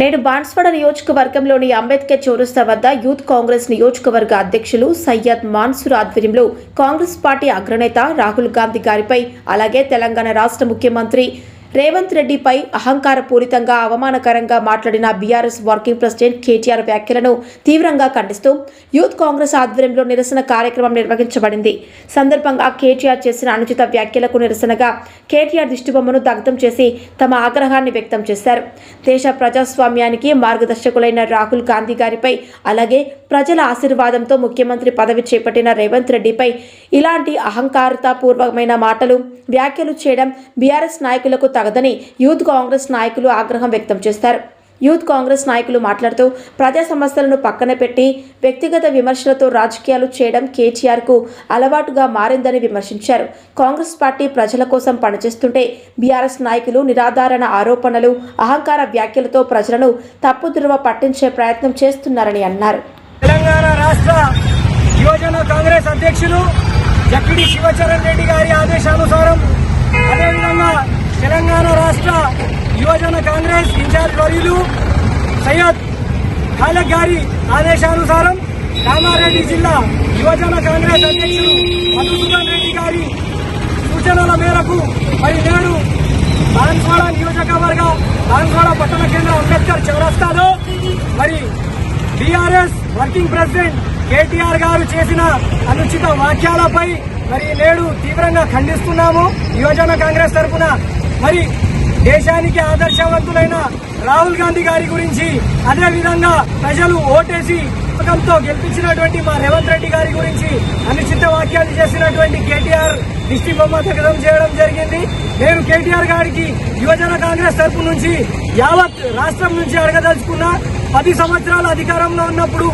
నేడు బాన్స్వాడ నియోజకవర్గంలోని అంబేద్కర్ చౌరస్తా వద్ద యూత్ కాంగ్రెస్ నియోజకవర్గ అధ్యక్షులు సయ్యద్ మాన్సూర్ ఆధ్వర్యంలో కాంగ్రెస్ పార్టీ అగ్రనేత రాహుల్ గాంధీ గారిపై అలాగే తెలంగాణ రాష్ట్ర ముఖ్యమంత్రి రేవంత్ రెడ్డిపై అహంకారపూరితంగా అవమానకరంగా మాట్లాడిన బీఆర్ఎస్ వర్కింగ్ ప్రెసిడెంట్ కేటీఆర్ వ్యాఖ్యలను తీవ్రంగా ఖండిస్తూ యూత్ కాంగ్రెస్ ఆధ్వర్యంలో నిరసన కార్యక్రమం నిర్వహించబడింది. సందర్భంగా కేటీఆర్ చేసిన అనుచిత వ్యాఖ్యలకు నిరసనగా కేటీఆర్ దిష్టిబొమ్మను దగ్ధం చేసి తమ ఆగ్రహాన్ని వ్యక్తం చేశారు. దేశ ప్రజాస్వామ్యానికి మార్గదర్శకులైన రాహుల్ గాంధీ గారిపై అలాగే ప్రజల ఆశీర్వాదంతో ముఖ్యమంత్రి పదవి చేపట్టిన రేవంత్ రెడ్డిపై ఇలాంటి అహంకారతాపూర్వకమైన మాటలు వ్యాఖ్యలు చేయడం బీఆర్ఎస్ నాయకులకు తగదని యూత్ కాంగ్రెస్ నాయకులు ఆగ్రహం వ్యక్తం చేశారు యూత్ కాంగ్రెస్ నాయకులు మాట్లాడుతూ ప్రజా సమస్యలను పక్కన పెట్టి వ్యక్తిగత విమర్శలతో రాజకీయాలు చేయడం కేటీఆర్కు అలవాటుగా మారిందని విమర్శించారు. కాంగ్రెస్ పార్టీ ప్రజల కోసం పనిచేస్తుంటే బీఆర్ఎస్ నాయకులు నిరాధారణ ఆరోపణలు అహంకార వ్యాఖ్యలతో ప్రజలను తప్పుద్రోవ పట్టించే ప్రయత్నం చేస్తున్నారని అన్నారు. తెలంగాణ రాష్ట్ర యువజన కాంగ్రెస్ అధ్యక్షులు జక్కిడి శివచరణ్ రెడ్డి గారి ఆదేశానుసారం అదేవిధంగా తెలంగాణ రాష్ట్ర యువజన కాంగ్రెస్ ఇన్ఛార్జ్ వర్యులు సయ్యద్ ఖాలక్ గారి ఆదేశానుసారం కామారెడ్డి జిల్లా యువజన కాంగ్రెస్ అధ్యక్షుడు మధుసూదన్ రెడ్డి గారి సూచనల మేరకు మరి నేడు బాన్స్వాడ నియోజకవర్గ బాన్స్వాడ పట్టణ కేంద్ర అంబేద్కర్ చౌరస్తాలో మరి బీఆర్ఎస్ వర్కింగ్ ప్రెసిడెంట్ కేటీఆర్ గారు చేసిన అనుచిత వాక్యాలపై మరి నేడు తీవ్రంగా ఖండిస్తున్నాము. యువజన కాంగ్రెస్ తరఫున మరి దేశానికి ఆదర్శవంతులైన రాహుల్ గాంధీ గారి గురించి అదేవిధంగా ప్రజలు ఓటేసి నమ్మకంతో గెలిపించినటువంటి మా రేవంత్ రెడ్డి గారి గురించి అనుచిత వాక్యాలు చేసినటువంటి కేటీఆర్ దిష్టి బొమ్మ తగ్గడం చేయడం జరిగింది. నేను కేటీఆర్ గారికి యువజన కాంగ్రెస్ తరపు నుంచి యావత్ రాష్ట్రం నుంచి అడగదలుచుకున్న పది సంవత్సరాల అధికారంలో ఉన్నప్పుడు